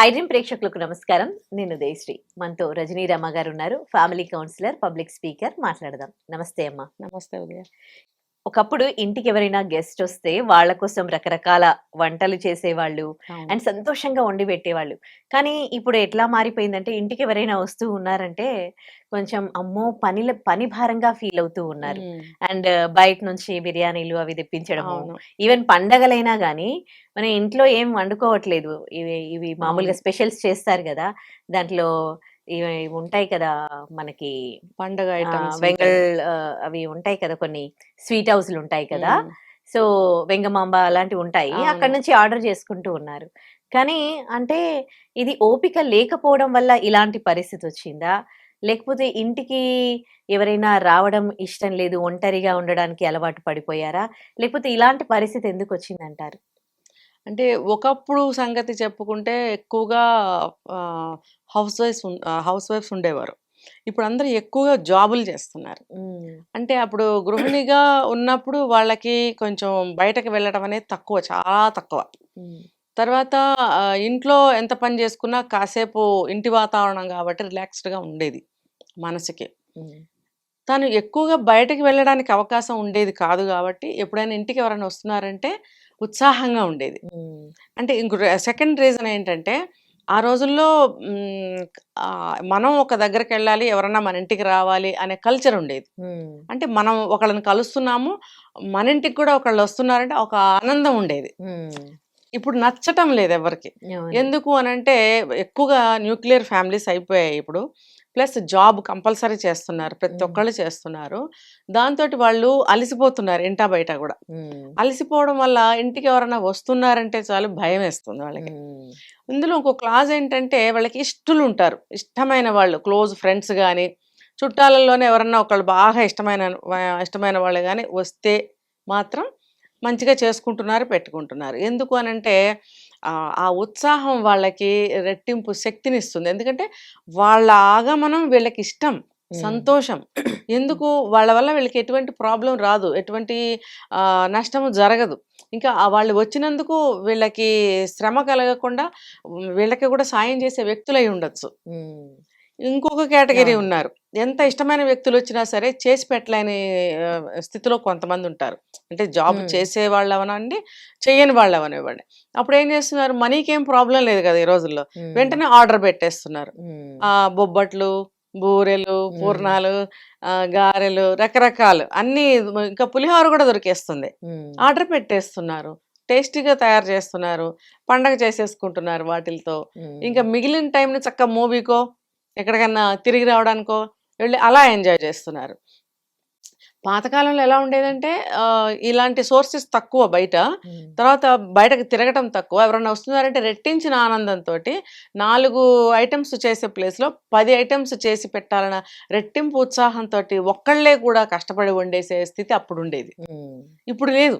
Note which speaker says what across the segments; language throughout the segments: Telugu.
Speaker 1: ఐడ్రీమ్ ప్రేక్షకులకు నమస్కారం. నేను దేశ్రీ మనతో రజనీ రమ గారు ఉన్నారు. ఫ్యామిలీ కౌన్సిలర్ పబ్లిక్ స్పీకర్ మాట్లాడదాం. నమస్తే అమ్మా.
Speaker 2: నమస్తే ఉదయ.
Speaker 1: ఒకప్పుడు ఇంటికి ఎవరైనా గెస్ట్ వస్తే వాళ్ళ కోసం రకరకాల వంటలు చేసేవాళ్ళు అండ్ సంతోషంగా వండి పెట్టేవాళ్ళు. కానీ ఇప్పుడు ఎట్లా మారిపోయిందంటే ఇంటికి ఎవరైనా వస్తూ ఉన్నారంటే కొంచెం అమ్మో పనిల పని భారంగా ఫీల్ అవుతూ ఉన్నారు. అండ్ బయట నుంచి బిర్యానీలు అవి తెప్పించడము
Speaker 2: అవును.
Speaker 1: ఈవెన్ పండగలైనా గానీ మన ఇంట్లో ఏం వండుకోవట్లేదు. ఇవి ఇవి మామూలుగా. స్పెషల్స్ చేస్తారు కదా దాంట్లో ఇవి ఉంటాయి కదా మనకి
Speaker 2: పండగ ఐటమ్స్
Speaker 1: వెంగళ్ అవి ఉంటాయి కదా కొన్ని స్వీట్ హౌస్లు ఉంటాయి కదా. సో వెంగమాంబ అలాంటివి ఉంటాయి. అక్కడ నుంచి ఆర్డర్ చేసుకుంటూ ఉన్నారు. కానీ అంటే ఇది ఓపిక లేకపోవడం వల్ల ఇలాంటి పరిస్థితి వచ్చిందా? లేకపోతే ఇంటికి ఎవరైనా రావడం ఇష్టం లేదు ఒంటరిగా ఉండడానికి అలవాటు పడిపోయారా? లేకపోతే ఇలాంటి పరిస్థితి ఎందుకు వచ్చిందంటారు?
Speaker 2: అంటే ఒకప్పుడు సంగతి చెప్పుకుంటే ఎక్కువగా హౌస్ వైఫ్స్ హౌస్ వైఫ్స్ ఉండేవారు. ఇప్పుడు అందరూ ఎక్కువగా జాబులు చేస్తున్నారు. అంటే అప్పుడు గృహిణిగా ఉన్నప్పుడు వాళ్ళకి కొంచెం బయటకు వెళ్ళడం అనేది తక్కువ చాలా తక్కువ. తర్వాత ఇంట్లో ఎంత పని చేసుకున్నా కాసేపు ఇంటి వాతావరణం కాబట్టి రిలాక్స్డ్గా ఉండేది మనసుకి. తను ఎక్కువగా బయటకు వెళ్ళడానికి అవకాశం ఉండేది కాదు కాబట్టి ఎప్పుడైనా ఇంటికి ఎవరైనా వస్తున్నారంటే ఉత్సాహంగా ఉండేది. అంటే ఇంకో సెకండ్ రీజన్ ఏంటంటే ఆ రోజుల్లో మనం ఒక దగ్గరికి వెళ్ళాలి ఎవరన్నా మన ఇంటికి రావాలి అనే కల్చర్ ఉండేది. అంటే మనం ఒకళ్ళని కలుస్తున్నాము మన ఇంటికి కూడా ఒకళ్ళు వస్తున్నారంటే ఒక ఆనందం ఉండేది. ఇప్పుడు నచ్చటం లేదు ఎవరికి. ఎందుకు అని అంటే ఎక్కువగా న్యూక్లియర్ ఫ్యామిలీస్ అయిపోయాయి ఇప్పుడు. ప్లస్ జాబ్ కంపల్సరీ చేస్తున్నారు. ప్రతి. ఒక్కళ్ళు చేస్తున్నారు. దాంతో వాళ్ళు అలసిపోతున్నారు ఇంటా బయట కూడా. అలసిపోవడం వల్ల ఇంటికి ఎవరైనా వస్తున్నారంటే చాలు భయం వేస్తుంది వాళ్ళకి. ఇందులో ఇంకో క్లాజ్ ఏంటంటే వాళ్ళకి ఇష్టలు ఉంటారు ఇష్టమైన వాళ్ళు క్లోజ్ ఫ్రెండ్స్ కానీ చుట్టాలలోనే ఎవరన్నా ఒకళ్ళు బాగా ఇష్టమైన ఇష్టమైన వాళ్ళు కానీ వస్తే మాత్రం మంచిగా చేసుకుంటున్నారు పెట్టుకుంటున్నారు. ఎందుకు అని అంటే ఆ ఉత్సాహం వాళ్ళకి రెట్టింపు శక్తిని ఇస్తుంది ఎందుకంటే వాళ్ళ ఆగమనం వీళ్ళకి ఇష్టం సంతోషం. ఎందుకు? వాళ్ళ వల్ల వీళ్ళకి ఎటువంటి ప్రాబ్లం రాదు. ఎటువంటి నష్టము జరగదు. ఇంకా వాళ్ళు వచ్చినందుకు వీళ్ళకి శ్రమ కలగకుండా వీళ్ళకి కూడా సాయం చేసే వ్యక్తులై ఉండొచ్చు. ఇంకొక కేటగిరీ. ఉన్నారు. ఎంత ఇష్టమైన వ్యక్తులు వచ్చినా సరే చేసి పెట్టలేని స్థితిలో కొంతమంది ఉంటారు అంటే జాబ్. చేసే వాళ్ళు అవనండి చేయని వాళ్ళు అవనివ్వండి అప్పుడు ఏం చేస్తున్నారు? మనీకి ఏం ప్రాబ్లం లేదు కదా ఈ రోజుల్లో. వెంటనే ఆర్డర్ పెట్టేస్తున్నారు. ఆ బొబ్బట్లు బూరెలు పూర్ణాలు గారెలు రకరకాలు అన్ని ఇంకా పులిహోర కూడా దొరికేస్తుంది. ఆర్డర్ పెట్టేస్తున్నారు. టేస్టీగా తయారు చేస్తున్నారు. పండగ చేసేసుకుంటున్నారు వాటిలతో. ఇంకా మిగిలిన టైంని చక్క మూవీకో ఎక్కడికన్నా తిరిగి రావడానికో వెళ్ళి అలా ఎంజాయ్ చేస్తున్నారు. పాతకాలంలో ఎలా ఉండేదంటే ఇలాంటి సోర్సెస్ తక్కువ బయట. తర్వాత బయటకు తిరగటం తక్కువ. ఎవరన్నా వస్తున్నారంటే రెట్టించిన ఆనందంతో నాలుగు ఐటమ్స్ చేసే ప్లేస్లో పది ఐటమ్స్ చేసి పెట్టాలన్న రెట్టింపు ఉత్సాహంతో ఒక్కళ్ళే కూడా కష్టపడి వండేసే స్థితి అప్పుడు ఉండేది. ఇప్పుడు లేదు.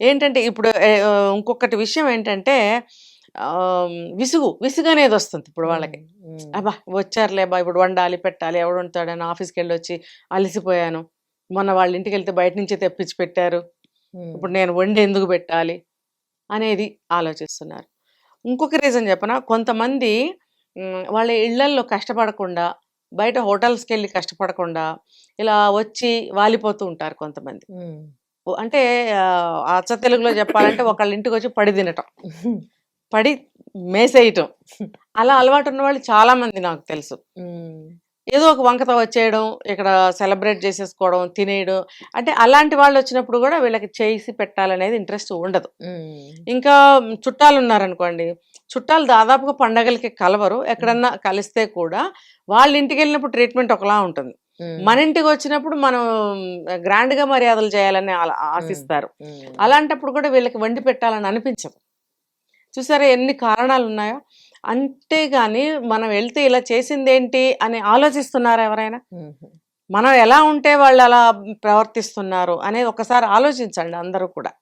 Speaker 2: ఏంటంటే ఇప్పుడు ఇంకొకటి విషయం ఏంటంటే విసుగు విసుగు అనేది వస్తుంది ఇప్పుడు వాళ్ళకి. అబ్బా వచ్చారులే బా ఇప్పుడు వండాలి పెట్టాలి ఎవడు వండుతాడని ఆఫీస్కి వెళ్ళి వచ్చి అలసిపోయాను. మొన్న వాళ్ళ ఇంటికి వెళ్తే బయట నుంచి తెప్పించి పెట్టారు. ఇప్పుడు నేను వండి ఎందుకు పెట్టాలి అనేది ఆలోచిస్తున్నారు. ఇంకొక రీజన్ చెప్పనా కొంతమంది వాళ్ళ ఇళ్ళల్లో కష్టపడకుండా బయట హోటల్స్కి వెళ్ళి కష్టపడకుండా ఇలా వచ్చి వాలిపోతూ ఉంటారు కొంతమంది. అంటే అచ్చ తెలుగులో చెప్పాలంటే ఒకళ్ళ ఇంటికి వచ్చి పడి తినటం. పడి మేసేయటం. అలా అలవాటు ఉన్న వాళ్ళు చాలా మంది నాకు తెలుసు. ఏదో ఒక వంకతో వచ్చేయడం ఇక్కడ సెలబ్రేట్ చేసేసుకోవడం తినేయడం. అంటే అలాంటి వాళ్ళు వచ్చినప్పుడు కూడా వీళ్ళకి చేసి పెట్టాలనేది ఇంట్రెస్ట్ ఉండదు. ఇంకా చుట్టాలు ఉన్నారనుకోండి చుట్టాలు దాదాపుగా పండగలకి కలవరు. ఎక్కడన్నా కలిస్తే కూడా వాళ్ళ ఇంటికి వెళ్ళినప్పుడు ట్రీట్మెంట్ ఒకలా ఉంటుంది. మన ఇంటికి వచ్చినప్పుడు మనం గ్రాండ్గా మర్యాదలు చేయాలని ఆశిస్తారు. అలాంటప్పుడు కూడా వీళ్ళకి వండి పెట్టాలని అనిపించదు. చూసారా ఎన్ని కారణాలు ఉన్నాయో అంతేగాని మనం వెళ్తే ఇలా చేసిందేంటి అని ఆలోచిస్తున్నారా ఎవరైనా? మనం ఎలా ఉంటే వాళ్ళు అలా ప్రవర్తిస్తున్నారు అనేది ఒకసారి ఆలోచించండి అందరూ కూడా.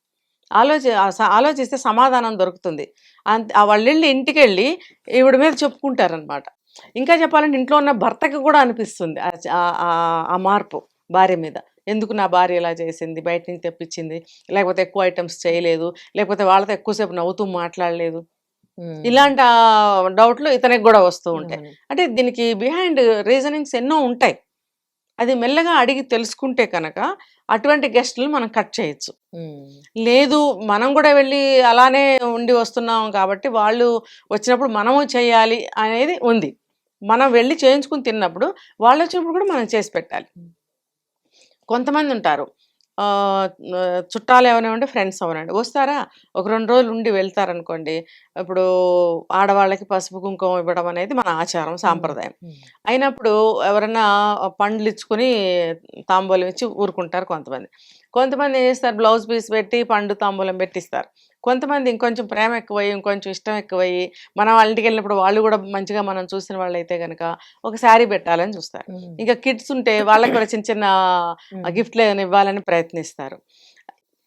Speaker 2: ఆలోచి ఆలోచిస్తే సమాధానం దొరుకుతుంది. అంత ఆ వాళ్ళు వెళ్ళి ఇంటికి వెళ్ళి ఈవిడ మీద చెప్పుకుంటారనమాట ఇంకా చెప్పాలంటే ఇంట్లో ఉన్న భర్తకి కూడా అనిపిస్తుంది ఆ మార్పు భార్య మీద. ఎందుకు నా భార్య ఇలా చేసింది? బయట నుంచి తెప్పించింది. లేకపోతే ఎక్కువ ఐటమ్స్ చేయలేదు. లేకపోతే వాళ్ళతో ఎక్కువసేపు నవ్వుతూ మాట్లాడలేదు. ఇలాంటి డౌట్లు ఇతనికి కూడా వస్తూ ఉంటాయి. అంటే దీనికి బిహైండ్ రీజనింగ్స్ ఎన్నో ఉంటాయి. అది మెల్లగా అడిగి తెలుసుకుంటే కనుక అటువంటి గెస్టులు మనం కట్ చేయొచ్చు. లేదు మనం కూడా వెళ్ళి అలానే ఉండి వస్తున్నాం కాబట్టి వాళ్ళు వచ్చినప్పుడు మనము చేయాలి అనేది ఉంది. మనం వెళ్ళి చేయించుకుని తిన్నప్పుడు వాళ్ళు వచ్చినప్పుడు కూడా మనం చేసి పెట్టాలి. కొంతమంది ఉంటారు చుట్టాలు ఏమైనా ఫ్రెండ్స్ అవనండి వస్తారా? ఒక రెండు రోజులు ఉండి వెళ్తారనుకోండి. ఇప్పుడు ఆడవాళ్ళకి పసుపు కుంకుమ ఇవ్వడం అనేది మన ఆచారం సాంప్రదాయం. అయినప్పుడు ఎవరైనా పండ్లు ఇచ్చుకుని తాంబూలం ఇచ్చి ఊరుకుంటారు కొంతమంది. కొంతమంది ఏం చేస్తారు? బ్లౌజ్ పీస్ పెట్టి పండు తాంబూలం పెట్టిస్తారు. కొంతమంది ఇంకొంచెం ప్రేమ ఎక్కువయ్యి ఇంకొంచెం ఇష్టం ఎక్కువయ్యి మనం వాళ్ళ ఇంటికి వెళ్ళినప్పుడు వాళ్ళు కూడా మంచిగా మనం చూసిన వాళ్ళు అయితే కనుక ఒక శారీ పెట్టాలని చూస్తారు. ఇంకా కిడ్స్ ఉంటే వాళ్ళకి కూడా చిన్న చిన్న. గిఫ్ట్లు ఏమైనా ఇవ్వాలని ప్రయత్నిస్తారు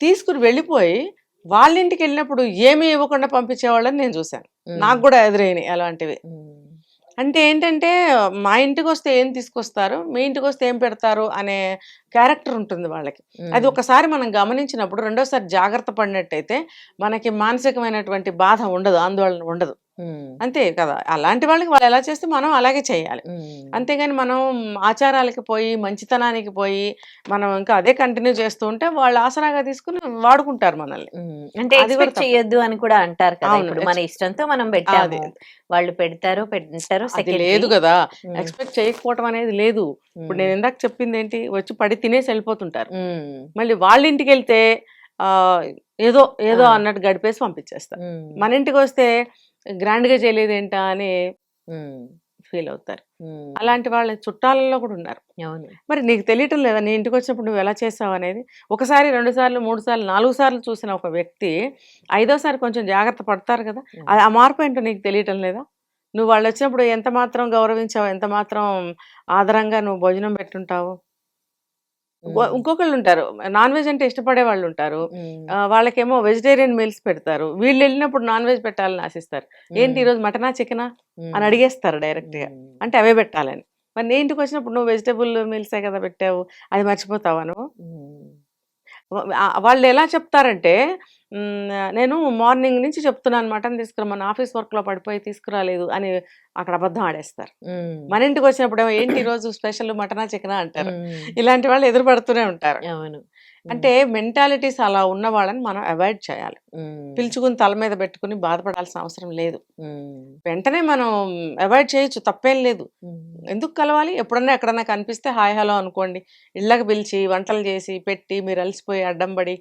Speaker 2: తీసుకుని వెళ్ళిపోయి వాళ్ళ ఇంటికి వెళ్ళినప్పుడు ఏమీ ఇవ్వకుండా పంపించేవాళ్ళని నేను చూశాను. నాకు కూడా ఎదురైనాయి అలాంటివి. అంటే ఏంటంటే మా ఇంటికి వస్తే ఏం తీసుకొస్తారు మీ ఇంటికి వస్తే ఏం పెడతారు అనే క్యారెక్టర్ ఉంటుంది వాళ్ళకి అది. ఒకసారి మనం గమనించినప్పుడు రెండోసారి జాగ్రత్త పడినట్టయితే మనకి మానసికమైనటువంటి బాధ ఉండదు ఆందోళన ఉండదు. అంతే కదా! అలాంటి వాళ్ళకి వాళ్ళు ఎలా చేస్తే మనం అలాగే చేయాలి. అంతేగాని మనం ఆచారాలకి పోయి మంచితనానికి పోయి మనం ఇంకా అదే కంటిన్యూ చేస్తూ ఉంటే వాళ్ళు ఆసరాగా తీసుకుని వాడుకుంటారు మనల్ని.
Speaker 1: అంటే
Speaker 2: అది కూడా
Speaker 1: ఎక్స్పెక్ట్ చేయొద్దు అని కూడా అంటారు కదా! ఇప్పుడు మన ఇష్టంతో మనం పెట్టాము.
Speaker 2: అది.
Speaker 1: వాళ్ళు పెడతారు పెట్టారు
Speaker 2: అది లేదు కదా! ఎక్స్పెక్ట్ చేయకపోవటం అనేది లేదు. ఇప్పుడు నేను ఇందాక చెప్పింది ఏంటి వచ్చి పడి తినేసి వెళ్ళిపోతుంటారు. మళ్ళీ వాళ్ళ ఇంటికి వెళ్తే ఆ ఏదో ఏదో. అన్నట్టు గడిపేసి పంపించేస్తారు. మన ఇంటికి వస్తే గ్రాండ్గా చేయలేదు ఏంటా అని ఫీల్ అవుతారు. అలాంటి వాళ్ళ చుట్టాలలో కూడా ఉన్నారు. మరి నీకు తెలియటం లేదా? నీ ఇంటికి వచ్చినప్పుడు నువ్వు ఎలా చేసావు అనేది? ఒకసారి రెండు సార్లు మూడు సార్లు నాలుగు సార్లు చూసిన ఒక వ్యక్తి ఐదోసారి కొంచెం జాగ్రత్త పడతారు కదా. ఆ- మార్పు ఏంటో నీకు తెలియటం లేదా? నువ్వు వాళ్ళు వచ్చినప్పుడు ఎంత మాత్రం గౌరవించావు ఎంత మాత్రం ఆదరంగా నువ్వు భోజనం పెట్టుంటావు? ఇంకొకళ్ళు ఉంటారు నాన్ వెజ్ అంటే ఇష్టపడే వాళ్ళు ఉంటారు వాళ్ళకేమో వెజిటేరియన్ మీల్స్ పెడతారు. వీళ్ళు వెళ్ళినప్పుడు నాన్ వెజ్ పెట్టాలని ఆశిస్తారు. ఏంటి ఈరోజు మటనా చికెనా? అని అడిగేస్తారు డైరెక్ట్గా అంటే అవే పెట్టాలని. మరి నీ ఇంటికి వచ్చినప్పుడు నువ్వు వెజిటేబుల్ మీల్సే కదా పెట్టావు? అది మర్చిపోతావా నువ్వు? వాళ్ళు ఎలా చెప్తారంటే నేను మార్నింగ్ నుంచి చెప్తున్నాను మటన్ తీసుకురా మన ఆఫీస్ వర్క్లో పడిపోయి తీసుకురాలేదు అని అక్కడ అబద్ధం ఆడేస్తారు. మన ఇంటికి వచ్చినప్పుడు ఏంటి ఈ రోజు స్పెషల్ మటనా చికెనా? అంటారు. ఇలాంటి వాళ్ళు ఎదురు పడుతూనే ఉంటారు.
Speaker 1: అవును.
Speaker 2: అంటే మెంటాలిటీస్ అలా ఉన్న వాళ్ళని మనం అవాయిడ్ చేయాలి. పిలుచుకుని తల మీద పెట్టుకుని బాధపడాల్సిన అవసరం లేదు. వెంటనే మనం అవాయిడ్ చేయొచ్చు తప్పేం లేదు. ఎందుకు కలవాలి? ఎప్పుడన్నా ఎక్కడన్నా కనిపిస్తే హాయ్ హలో అనుకోండి. ఇళ్ళకి పిలిచి వంటలు చేసి పెట్టి మీరు అలసిపోయి అడ్డం పడి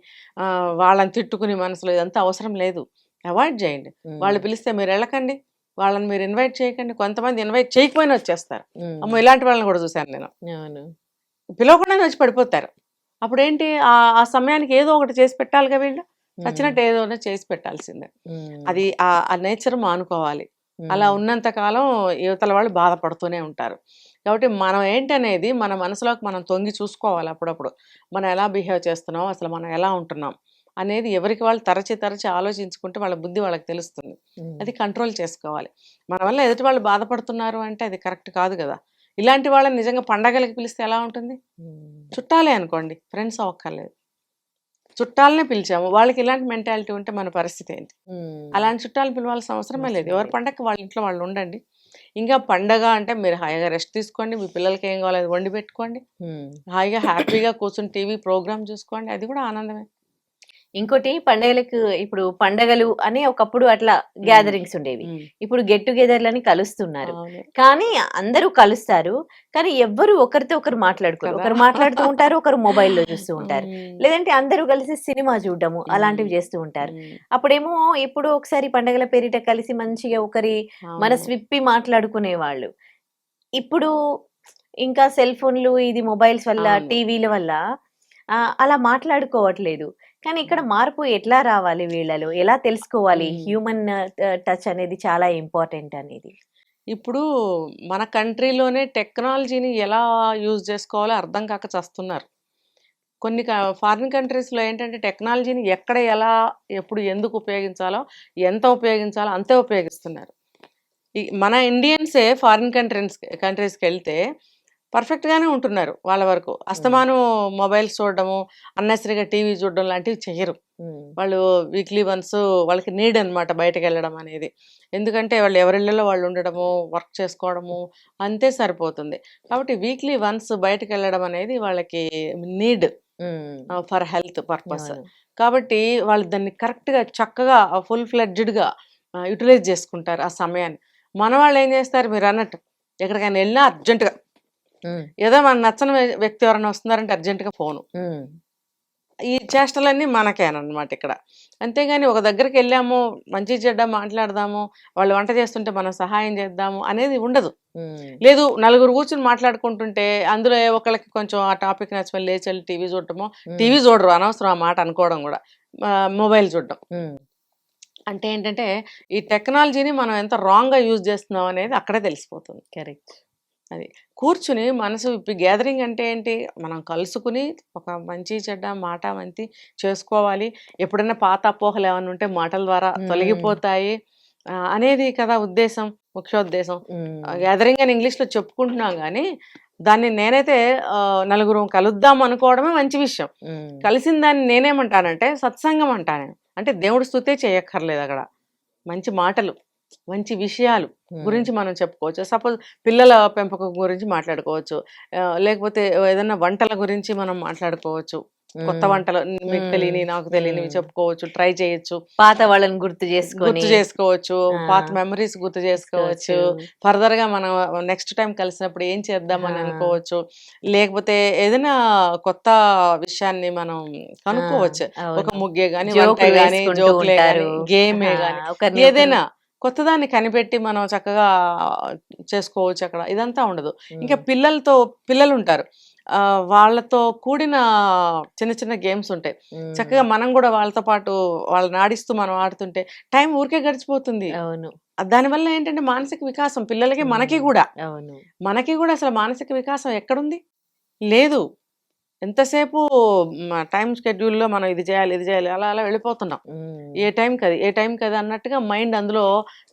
Speaker 2: వాళ్ళని తిట్టుకుని మనసులో ఇదంతా అవసరం లేదు. అవాయిడ్ చేయండి. వాళ్ళు పిలిస్తే మీరు వెళ్ళకండి. వాళ్ళని మీరు ఇన్వైట్ చేయకండి. కొంతమంది ఇన్వైట్ చేయకపోయినా వచ్చేస్తారు. అమ్మో ఇలాంటి వాళ్ళని కూడా చూశాను నేను. పిలవకుండానే వచ్చి పడిపోతారు. అప్పుడు ఏంటి ఆ ఆ సమయానికి ఏదో ఒకటి చేసి పెట్టాలిగా వీళ్ళు? నచ్చినట్టు ఏదో చేసి పెట్టాల్సిందే. అది ఆ ఆ నేచర్ మానుకోవాలి. అలా ఉన్నంత కాలం యువతల వాళ్ళు బాధపడుతూనే ఉంటారు. కాబట్టి మనం ఏంటనేది మన మనసులోకి మనం తొంగి చూసుకోవాలి అప్పుడప్పుడు. మనం ఎలా బిహేవ్ చేస్తున్నాం? అసలు మనం ఎలా ఉంటున్నాం? అనేది ఎవరికి వాళ్ళు తరచి తరచి ఆలోచించుకుంటే వాళ్ళ బుద్ధి వాళ్ళకి తెలుస్తుంది. అది కంట్రోల్ చేసుకోవాలి. మన వల్ల ఎదుటి వాళ్ళు బాధపడుతున్నారు అంటే అది కరెక్ట్ కాదు కదా. ఇలాంటి వాళ్ళని నిజంగా పండగలకి పిలిస్తే ఎలా ఉంటుంది? చుట్టాలే అనుకోండి ఫ్రెండ్స్ అవ్వక్కర్లేదు. చుట్టాలనే పిలిచాము వాళ్ళకి ఇలాంటి మెంటాలిటీ ఉంటే మన పరిస్థితి ఏంటి? అలాంటి చుట్టాలు పిలవాల్సిన అవసరమే లేదు. ఎవరి పండగకి వాళ్ళ ఇంట్లో వాళ్ళు ఉండండి. ఇంకా పండగ అంటే మీరు హాయిగా రెస్ట్ తీసుకోండి మీ పిల్లలకి ఏం కావాలో వండి పెట్టుకోండి. హాయిగా హ్యాపీగా కూర్చొని టీవీ ప్రోగ్రామ్ చూసుకోండి అది కూడా ఆనందమే.
Speaker 1: ఇంకోటి పండగలకు ఇప్పుడు పండగలు అని ఒకప్పుడు అట్లా గ్యాదరింగ్స్ ఉండేవి ఇప్పుడు గెట్ టుగెదర్లని కలుస్తున్నారు. కానీ అందరూ కలుస్తారు కానీ ఎవ్వరు ఒకరితో ఒకరు మాట్లాడుకోరు. ఒకరు మాట్లాడుతూ ఉంటారు ఒకరు మొబైల్లో చూస్తూ ఉంటారు. లేదంటే అందరూ కలిసి సినిమా చూడడము అలాంటివి. చేస్తూ ఉంటారు. అప్పుడేమో ఎప్పుడో ఒకసారి పండగల పేరిట కలిసి మంచిగా ఒకరి మనసు. విప్పి మాట్లాడుకునేవాళ్ళు ఇప్పుడు ఇంకా సెల్ ఫోన్లు ఇది మొబైల్స్ వల్ల. టీవీల వల్ల అలా మాట్లాడుకోవట్లేదు కానీ ఇక్కడ మార్పు ఎట్లా రావాలి వీళ్ళలో? ఎలా తెలుసుకోవాలి. హ్యూమన్ టచ్ అనేది చాలా ఇంపార్టెంట్ అనేది.
Speaker 2: ఇప్పుడు మన కంట్రీలోనే టెక్నాలజీని ఎలా యూజ్ చేసుకోవాలో అర్థం కాక చస్తున్నారు. కొన్ని ఫారిన్ కంట్రీస్లో ఏంటంటే టెక్నాలజీని ఎక్కడ ఎలా ఎప్పుడు ఎందుకు ఉపయోగించాలో ఎంత ఉపయోగించాలో అంతే ఉపయోగిస్తున్నారు. మన ఇండియన్సే ఫారిన్ కంట్రీస్ కంట్రీస్కి వెళ్తే పర్ఫెక్ట్ గానే ఉంటున్నారు వాళ్ళ వరకు. అస్తమానం మొబైల్స్ చూడడము అన్నెసరిగా టీవీ చూడడం లాంటివి చెయ్యరు
Speaker 1: ఉమ్,
Speaker 2: వాళ్ళు వీక్లీ వన్స్ వాళ్ళకి నీడ్ అన్నమాట బయటకు వెళ్ళడం అనేది. ఎందుకంటే వాళ్ళు ఎవరిళ్ళలో వాళ్ళు ఉండడము వర్క్ చేసుకోవడము అంతే సరిపోతుంది. కాబట్టి వీక్లీ వన్స్ బయటకు వెళ్ళడం అనేది వాళ్ళకి నీడ్. For health purpose. కాబట్టి వాళ్ళు దాన్ని కరెక్ట్గా చక్కగా ఫుల్ ఫ్లెడ్జ్డ్గా యూటిలైజ్ చేసుకుంటారు ఆ సమయాన్ని. మన వాళ్ళు ఏం చేస్తారు మీరు అన్నట్టు ఎక్కడికైనా వెళ్ళినా అర్జెంటుగా ఏదో మన నచ్చని వ్య- వ్యక్తి ఎవరైనా వస్తున్నారంటే అర్జెంటుగా ఫోను. ఈ చేష్టలన్నీ మనకేనమాట ఇక్కడ. అంతేగాని ఒక దగ్గరికి వెళ్ళాము మంచి చెడ్డ మాట్లాడదాము వాళ్ళు వంట చేస్తుంటే మనం సహాయం చేద్దాము అనేది ఉండదు. లేదు నలుగురు కూర్చుని మాట్లాడుకుంటుంటే అందులో ఏ ఒకళ్ళకి కొంచెం ఆ టాపిక్ నచ్చి లేచి వెళ్ళి టీవీ చూడటము టీవీ చూడరు అనవసరం ఆ మాట అనుకోవడం కూడా. మొబైల్ చూడడం అంటే ఏంటంటే ఈ టెక్నాలజీని మనం ఎంత రాంగ్గా యూజ్ చేస్తున్నాం అనేది అక్కడే తెలిసిపోతుంది.
Speaker 1: కరెక్ట్
Speaker 2: కూర్చుని మనసు విప్పి గ్యాదరింగ్ అంటే ఏంటి? మనం కలుసుకుని ఒక మంచి చెడ్డ మాట మంచి చేసుకోవాలి. ఎప్పుడైనా పాత అపోహలు ఏమైనా ఉంటే మాటల ద్వారా. తొలగిపోతాయి. అనేది కదా ఉద్దేశం ముఖ్యోద్దేశం. గ్యాదరింగ్ అని ఇంగ్లీష్లో చెప్పుకుంటున్నాం కానీ దాన్ని నేనైతే నలుగురు కలుద్దాం అనుకోవడమే మంచి విషయం. కలిసిన దాన్ని నేనేమంటానంటే సత్సంగం అంటాను అంటే దేవుడి స్థుతే చేయక్కర్లేదు అక్కడ. మంచి మాటలు. మంచి విషయాలు గురించి మనం చెప్పుకోవచ్చు. సపోజ్ పిల్లల పెంపకం గురించి మాట్లాడుకోవచ్చు. లేకపోతే ఏదైనా వంటల గురించి మనం మాట్లాడుకోవచ్చు. కొత్త వంటలు మీకు తెలియని నాకు తెలియనివి. చెప్పుకోవచ్చు ట్రై చేయొచ్చు.
Speaker 1: పాత వాళ్ళని గుర్తు చేసుకొని
Speaker 2: గుర్తు చేసుకోవచ్చు. పాత మెమరీస్ గుర్తు చేసుకోవచ్చు. ఫర్దర్గా మనం నెక్స్ట్ టైం కలిసినప్పుడు ఏం చేద్దామని
Speaker 1: ఆ.
Speaker 2: అనుకోవచ్చు. లేకపోతే ఏదైనా కొత్త విషయాన్ని మనం కనుక్కోవచ్చు. ఒక. ముగ్గే గాని
Speaker 1: జోకులు
Speaker 2: వంటే గాని
Speaker 1: వేసుకుంటూ
Speaker 2: జోకులే గాని
Speaker 1: ఉంటారు.
Speaker 2: గేమే గాని ఏదైనా కొత్తదాన్ని కనిపెట్టి మనం చక్కగా చేసుకోవచ్చు అక్కడ. ఇదంతా ఉండదు. ఇంకా పిల్లలతో పిల్లలు ఉంటారు వాళ్ళతో కూడిన చిన్న చిన్న గేమ్స్ ఉంటాయి. చక్కగా మనం కూడా వాళ్ళతో పాటు వాళ్ళని ఆడిస్తూ మనం ఆడుతుంటే టైం ఊరికే గడిచిపోతుంది.
Speaker 1: అవును.
Speaker 2: దానివల్ల ఏంటంటే మానసిక వికాసం పిల్లలకి మనకి. కూడా.
Speaker 1: అవును.
Speaker 2: మనకి కూడా అసలు మానసిక వికాసం ఎక్కడుంది? లేదు. ఎంతసేపు టైం షెడ్యూల్లో మనం ఇది చేయాలి ఇది చేయాలి అలా అలా వెళ్ళిపోతున్నాం. ఏ టైంకి అది ఏ టైంకి అది అన్నట్టుగా మైండ్ అందులో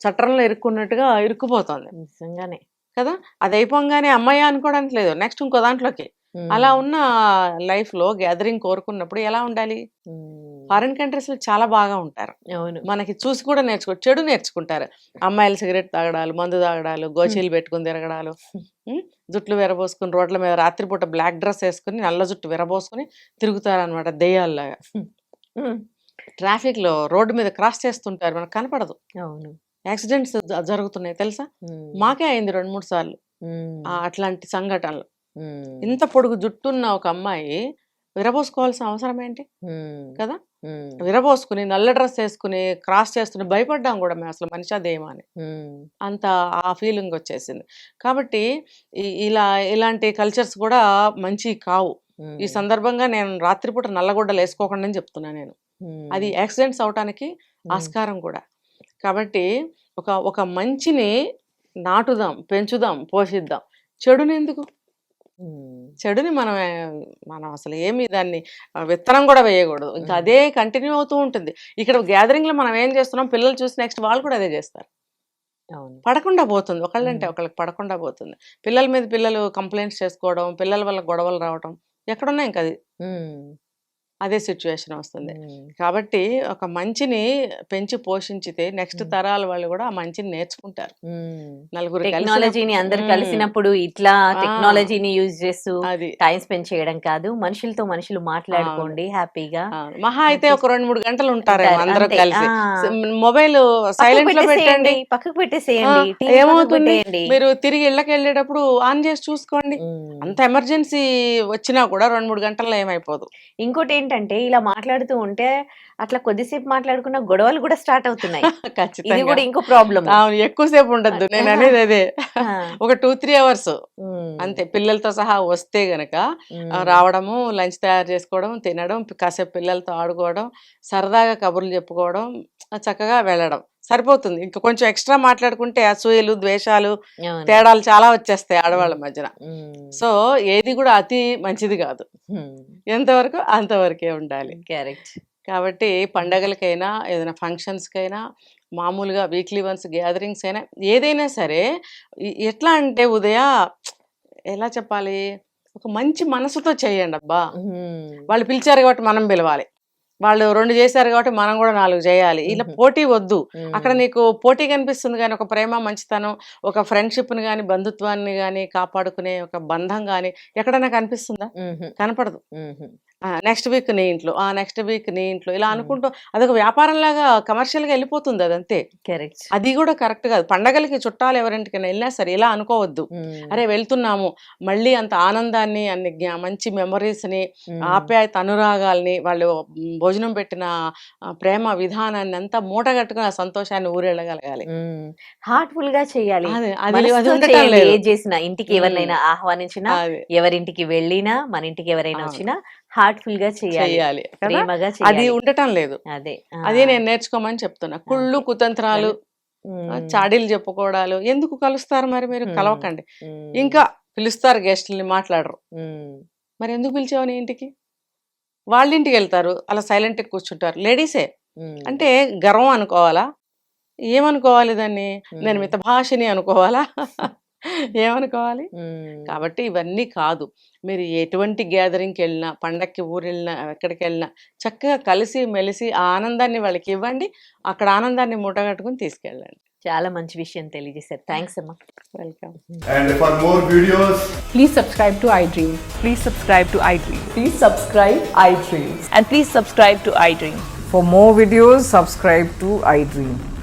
Speaker 2: చట్రంలో ఇరుక్కున్నట్టుగా ఇరుక్కుపోతుంది.
Speaker 1: నిజంగానే.
Speaker 2: కదా? అది అయిపోగానే అమ్మాయి అనుకోవడానికి లేదు. నెక్స్ట్ ఇంకో దాంట్లోకి. అలా ఉన్న లైఫ్లో గ్యాదరింగ్ కోరుకున్నప్పుడు ఎలా ఉండాలి? ఫారిన్ కంట్రీస్లో చాలా బాగా ఉంటారు.
Speaker 1: అవును.
Speaker 2: మనకి చూసి కూడా నేర్చుకో చెడు నేర్చుకుంటారు. అమ్మాయిలు సిగరెట్ తాగడాలు మందు తాగడాలు గోచీలు పెట్టుకుని తిరగడాలు జుట్లు విరబోసుకుని రోడ్ల మీద రాత్రిపూట బ్లాక్ డ్రెస్ వేసుకుని నల్ల జుట్టు విరబోసుకుని తిరుగుతారు అనమాట దెయ్యాల్లాగా
Speaker 1: ఉమ్,
Speaker 2: ట్రాఫిక్లో రోడ్డు మీద క్రాస్ చేస్తుంటారు మనకు కనపడదు.
Speaker 1: అవును.
Speaker 2: యాక్సిడెంట్స్ జరుగుతున్నాయి తెలుసా? మాకే అయింది రెండు మూడు సార్లు. అట్లాంటి సంఘటనలు. ఇంత పొడుగు జుట్టున్న ఒక అమ్మాయి విరబోసుకోవాల్సిన అవసరం ఏంటి? కదా? విరబోసుకుని నల్ల డ్రెస్ వేసుకుని క్రాస్ చేస్తుని భయపడ్డాం కూడా మేము అసలు మనిషి అదేమో అని అంత ఆ ఫీలింగ్ వచ్చేసింది. కాబట్టి ఇలా ఇలాంటి కల్చర్స్ కూడా మంచి కావు. ఈ సందర్భంగా నేను రాత్రిపూట నల్లగొడ్డలు వేసుకోకుండా అని చెప్తున్నా నేను. అది యాక్సిడెంట్స్ అవటానికి ఆస్కారం కూడా. కాబట్టి ఒక ఒక మంచిని నాటుదాం పెంచుదాం పోషిద్దాం. చెడుని ఎందుకు? చెడుని మనం మనం అసలు ఏమి దాన్ని విత్తనం కూడా వేయకూడదు. ఇంకా. అదే కంటిన్యూ అవుతూ ఉంటుంది. ఇక్కడ gathering లో మనం ఏం చేస్తున్నాం? పిల్లలు చూసి నెక్స్ట్ వాళ్ళు కూడా అదే చేస్తారు. పడకుండా పోతుంది. ఒకళ్ళంటే. ఒకళ్ళకి పడకుండా పోతుంది. పిల్లల మీద పిల్లలు కంప్లైంట్స్ చేసుకోవడం పిల్లల వల్ల గొడవలు రావడం ఎక్కడున్నాయి ఇంకా అది. అదే సిచ్యువేషన్ వస్తుంది. కాబట్టి ఒక మంచిని పెంచి పోషించితే నెక్స్ట్. తరాల వాళ్ళు కూడా ఆ మంచిని నేర్చుకుంటారు. నలుగురు
Speaker 1: టెక్నాలజీని అందరు. కలిసినప్పుడు ఇట్లా. టెక్నాలజీని యూజ్ చేస్తూ
Speaker 2: అది.
Speaker 1: టైం స్పెండ్ చేయడం కాదు. మనుషులతో మనుషులు మాట్లాడుకోండి హ్యాపీగా.
Speaker 2: మహా అయితే ఒక రెండు మూడు గంటలు ఉంటారు. అందరూ. కలిసి. మొబైల్
Speaker 1: సైలెంట్లో
Speaker 2: పెట్టండి.
Speaker 1: పక్కకు పెట్టేసేయండి.
Speaker 2: ఏమవుతుంది? మీరు తిరిగి ఇళ్ళకి వెళ్ళేటప్పుడు ఆన్ చేసి చూసుకోండి. అంత ఎమర్జెన్సీ వచ్చినా కూడా రెండు మూడు గంటల్లో ఏమైపోదు.
Speaker 1: ఇంకోటి ఏంటంటే ఇలా మాట్లాడుతూ ఉంటే అట్లా కొద్దిసేపు మాట్లాడుకున్న గొడవలు కూడా స్టార్ట్ అవుతున్నాయి. ఇది కూడా ఇంకో ప్రాబ్లం
Speaker 2: ఎక్కువసేపు ఉండద్దు. నేను అనేది అదే. ఒక టూ త్రీ అవర్స్ అంతే పిల్లలతో సహా వస్తే గనక రావడము లంచ్ తయారు చేసుకోవడం తినడం కాసేపు పిల్లలతో ఆడుకోవడం సరదాగా కబుర్లు చెప్పుకోవడం చక్కగా వెళ్ళడం. సరిపోతుంది. ఇంకా కొంచెం ఎక్స్ట్రా మాట్లాడుకుంటే అసూయలు ద్వేషాలు తేడాలు చాలా వచ్చేస్తాయి ఆడవాళ్ళ మధ్యన. సో ఏది కూడా అతి మంచిది కాదు. ఎంతవరకు అంతవరకే ఉండాలి.
Speaker 1: క్యారెక్ట్
Speaker 2: కాబట్టి పండగలకైనా ఏదైనా ఫంక్షన్స్కైనా మామూలుగా వీక్లీ వన్స్ గ్యాదరింగ్స్ అయినా ఏదైనా సరే ఎట్లా అంటే ఉదయ ఎలా చెప్పాలి? ఒక మంచి మనసుతో చేయండి అబ్బా. వాళ్ళు పిలిచారు కాబట్టి మనం పిలవాలి. వాళ్ళు రెండు చేశారు కాబట్టి మనం కూడా నాలుగు చేయాలి ఇలా. పోటీ వద్దు. అక్కడ నీకు పోటీ కనిపిస్తుంది కానీ ఒక ప్రేమ మంచితనం ఒక ఫ్రెండ్షిప్ని కానీ బంధుత్వాన్ని కానీ కాపాడుకునే ఒక బంధం కానీ ఎక్కడైనా కనిపిస్తుందా కనపడదు. నెక్స్ట్ వీక్ నీ ఇంట్లో. ఆ నెక్స్ట్ వీక్ నీ ఇంట్లో. ఇలా. అనుకుంటూ అదొక వ్యాపారం లాగా కమర్షియల్గా వెళ్ళిపోతుంది అదంతే
Speaker 1: కరెక్ట్
Speaker 2: అది కూడా కరెక్ట్ కాదు. పండగలకి చుట్టాలు ఎవరింటికైనా వెళ్ళినా సరే ఇలా అనుకోవద్దు. అరే వెళ్తున్నాము. మళ్ళీ అంత ఆనందాన్ని అన్ని మంచి మెమరీస్ని
Speaker 1: ఉమ్.
Speaker 2: ఆప్యాయత అనురాగాల్ని వాళ్ళు భోజనం పెట్టిన ప్రేమ విధానాన్ని అంతా మూట కట్టుకుని ఆ సంతోషాన్ని ఊరెళ్ళగలగాలి.
Speaker 1: హార్ట్ఫుల్గా చేయాలి.
Speaker 2: అది అది అది
Speaker 1: చేసినా ఇంటికి ఎవరినైనా ఆహ్వానించినా
Speaker 2: అది.
Speaker 1: ఎవరింటికి వెళ్ళినా మన ఇంటికి ఎవరైనా. వచ్చినా హార్ట్ఫుల్గా చేయాలి.
Speaker 2: అది ఉండటం లేదు.
Speaker 1: అదే.
Speaker 2: అదే నేను నేర్చుకోమని చెప్తున్నా. కుళ్ళు కుతంత్రాలు చాడీలు చెప్పుకోవడాలు ఎందుకు కలుస్తారు మరి మీరు. కలవకండి. ఇంకా పిలుస్తారు గెస్టుల్ని మాట్లాడరు. మరి ఎందుకు పిలిచావు నీ ఇంటికి? వాళ్ళ ఇంటికి వెళ్తారు. అలా సైలెంట్గా కూర్చుంటారు. లేడీసే. అంటే గర్వం అనుకోవాలా? ఏమనుకోవాలి దాన్ని? నేను. మిత భాషని అనుకోవాలా? ఏమనుకోవాలి? కాబట్టి ఇవన్నీ కాదు. మీరు ఎటువంటి గ్యాదరింగ్కి వెళ్ళినా పండక్కి ఊరు వెళ్ళినా ఎక్కడికి వెళ్ళినా చక్కగా కలిసి మెలిసి ఆ ఆనందాన్ని వాళ్ళకి ఇవ్వండి. అక్కడ ఆనందాన్ని ముటగట్టుకుని తీసుకెళ్ళండి.
Speaker 1: చాలా మంచి విషయం తెలియజేశారు. థ్యాంక్స్ అమ్మా.
Speaker 2: Welcome.
Speaker 3: Please subscribe to
Speaker 4: iDream please subscribe to
Speaker 5: iDream please subscribe
Speaker 4: iDream and
Speaker 5: please subscribe to iDream
Speaker 4: for more videos subscribe to
Speaker 3: iDream